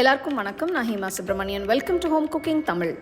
எல்லாருக்கும் வணக்கம். நான் Hema Subramanian welcome to home cooking Tamil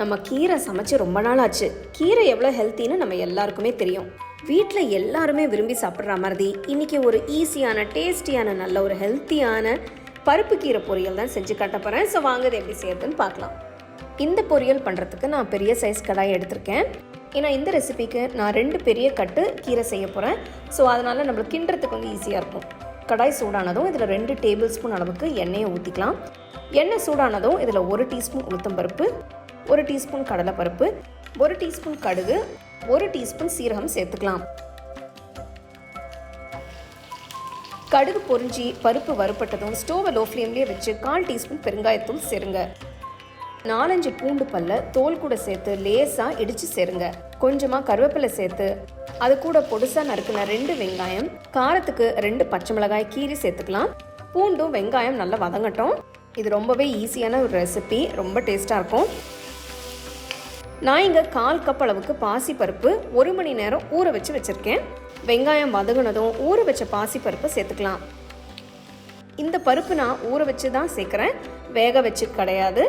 நம்ம கீரை சமைச்சு ரொம்ப நாள் ஆச்சு. கீரை எவ்வளோ ஹெல்த்தின்னு நம்ம எல்லாருக்குமே தெரியும். வீட்டில் எல்லாருமே விரும்பி சாப்பிட்ற மாதிரி இன்னைக்கு ஒரு ஈஸியான டேஸ்டியான நல்ல ஒரு ஹெல்த்தியான பருப்பு கீரை பொரியல் தான் செஞ்சு காட்ட போகிறேன் ஸோ வாங்க இது எப்படி செய்யறதுன்னு பார்க்கலாம். இந்த பொரியல் பண்ணுறதுக்கு நான் பெரிய சைஸ் கடாய் எடுத்திருக்கேன். ஏன்னா இந்த ரெசிபிக்கு நான் ரெண்டு பெரிய கட்டு கீரை செய்ய போகிறேன் ஸோ அதனால் நம்மளுக்கு கிண்டுறதுக்கு வந்து ஈஸியாக இருக்கும். கடாய் சூடானதும் இதில் ரெண்டு டேபிள் ஸ்பூன் அளவுக்கு எண்ணெயை ஊற்றிக்கலாம் எண்ணெய் சூடானதும் இதில் ஒரு டீஸ்பூன் உளுத்தம்பருப்பு ஒரு டீஸ்பூன் கடலைப்பருப்பு ஒரு டீஸ்பூன் கடுகு ஒரு டீஸ்பூன் சீரகம் சேர்த்துக்கலாம். கடுகு பொறிஞ்சி பருப்பு வறுப்பட்டதும் ஸ்டோவை லோ ஃப்ளேம்லேயே வச்சு கால் டீஸ்பூன் பெருங்காயத்தூள் சேருங்க. நாலஞ்சு பூண்டு பல்ல தோல் கூட சேர்த்து லேசாக இடித்து சேருங்க. கொஞ்சமாக கருவேப்பிலை சேர்த்து அது கூட பொடுசாக நறுக்கின ரெண்டு வெங்காயம் காரத்துக்கு ரெண்டு பச்சை மிளகாய் கீரி சேர்த்துக்கலாம். பூண்டும் வெங்காயம் நல்லா வதங்கட்டும். இது ரொம்பவே ஈஸியான ஒரு ரெசிபி ரொம்ப டேஸ்ட்டாக இருக்கும். நான் இங்கே கால் கப் அளவுக்கு பாசி பருப்பு ஒரு மணி நேரம் ஊற வச்சு வச்சுருக்கேன். வெங்காயம் வதங்கினதும் ஊற வச்ச பாசி பருப்பை சேர்த்துக்கலாம். இந்த பருப்பு நான் ஊற வச்சு தான் சேர்க்குறேன். வேக வச்சு கிடையாது.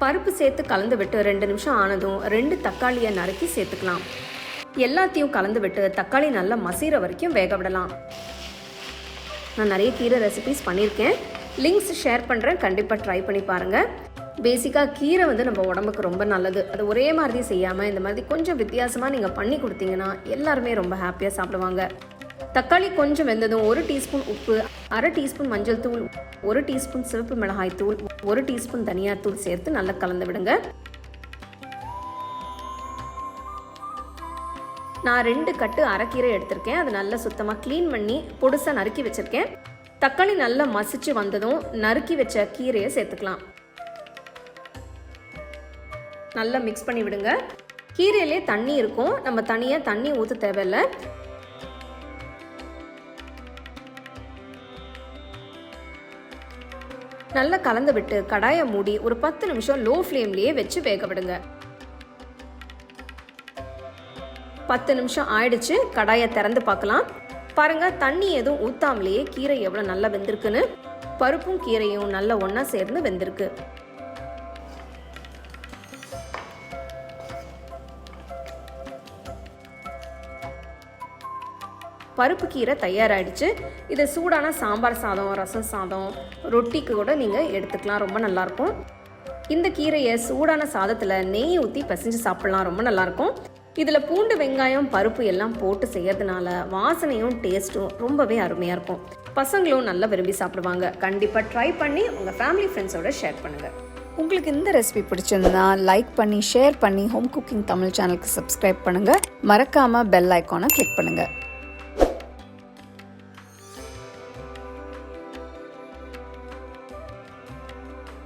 பருப்பு சேர்த்து கலந்து விட்டு ரெண்டு நிமிஷம் ஆனதும் ரெண்டு தக்காளியை நறுக்கி சேர்த்துக்கலாம். எல்லாத்தையும் கலந்து விட்டு தக்காளி நல்லா மசீர வரைக்கும் வேக விடலாம். நான் நிறைய கீரை ரெசிபிஸ் பண்ணியிருக்கேன். லிங்க்ஸ் ஷேர் பண்ணுறேன் கண்டிப்பாக ட்ரை பண்ணி பாருங்கள் பேசிக்காக கீரை வந்து நம்ம உடம்புக்கு ரொம்ப நல்லது. அது ஒரே மாதிரி செய்யாமல் இந்த மாதிரி கொஞ்சம் வித்தியாசமாக நீங்கள் பண்ணி கொடுத்தீங்கன்னா எல்லாருமே ரொம்ப ஹாப்பியாக சாப்பிடுவாங்க. தக்காளி கொஞ்சம் வெந்ததும் ஒரு டீஸ்பூன் உப்பு அரை டீஸ்பூன் மஞ்சள் தூள் ஒரு டீஸ்பூன் சிவப்பு மிளகாய் தூள் ஒரு டீஸ்பூன் தனியாத்தூள் சேர்த்து நல்லா கலந்து விடுங்க. நான் ரெண்டு கட்டு அரைக்கீரை எடுத்திருக்கேன். அது நல்லா சுத்தமாக க்ளீன் பண்ணி பொடுசாக நறுக்கி வச்சுருக்கேன். தக்காளி நல்லா மசிச்சு வந்ததும் நறுக்கி வச்ச கீரையை சேர்த்துக்கலாம். நல்லா மிக்ஸ் பண்ணி விடுங்க. கீரையிலே தண்ணி இருக்கும். நம்ம தனியாக தண்ணி ஊற்ற தேவையில்லை. நல்லா கலந்து விட்டு கடாயை மூடி ஒரு பத்து நிமிஷம் லோ ஃப்ளேம்லேயே வச்சு வேக விடுங்க. பத்து நிமிஷம் ஆயிடுச்சு கடாயை திறந்து பார்க்கலாம். பாருங்க தண்ணி எதுவும் ஊத்தாமலேயே கீரை எவ்வளோ நல்லா வெந்திருக்குன்னு. பருப்பும் கீரையும் நல்லா ஒன்றா சேர்ந்து வெந்திருக்கு. பருப்பு கீரை தயாராகிடுச்சு இதை சூடான சாம்பார் சாதம் ரசம் சாதம் ரொட்டிக்கு கூட நீங்கள் எடுத்துக்கலாம். ரொம்ப நல்லாயிருக்கும். இந்த கீரையை சூடான சாதத்தில் நெய் ஊற்றி பிசைஞ்சு சாப்பிட்லாம். ரொம்ப நல்லாயிருக்கும். இதில் பூண்டு வெங்காயம் பருப்பு எல்லாம் போட்டு செய்யறதுனால வாசனையும் டேஸ்ட்டும் ரொம்பவே அருமையாக இருக்கும். பசங்களும் நல்லா விரும்பி சாப்பிடுவாங்க. கண்டிப்பாக ட்ரை பண்ணி உங்கள் ஃபேமிலி ஃப்ரெண்ட்ஸோட ஷேர் பண்ணுங்கள் உங்களுக்கு இந்த ரெசிபி பிடிச்சிருந்தா லைக் பண்ணி ஷேர் பண்ணி ஹோம் குக்கிங் தமிழ் சேனலுக்கு சப்ஸ்கிரைப் பண்ணுங்கள் மறக்காமல் பெல் ஐக்கானை கிளிக் பண்ணுங்கள்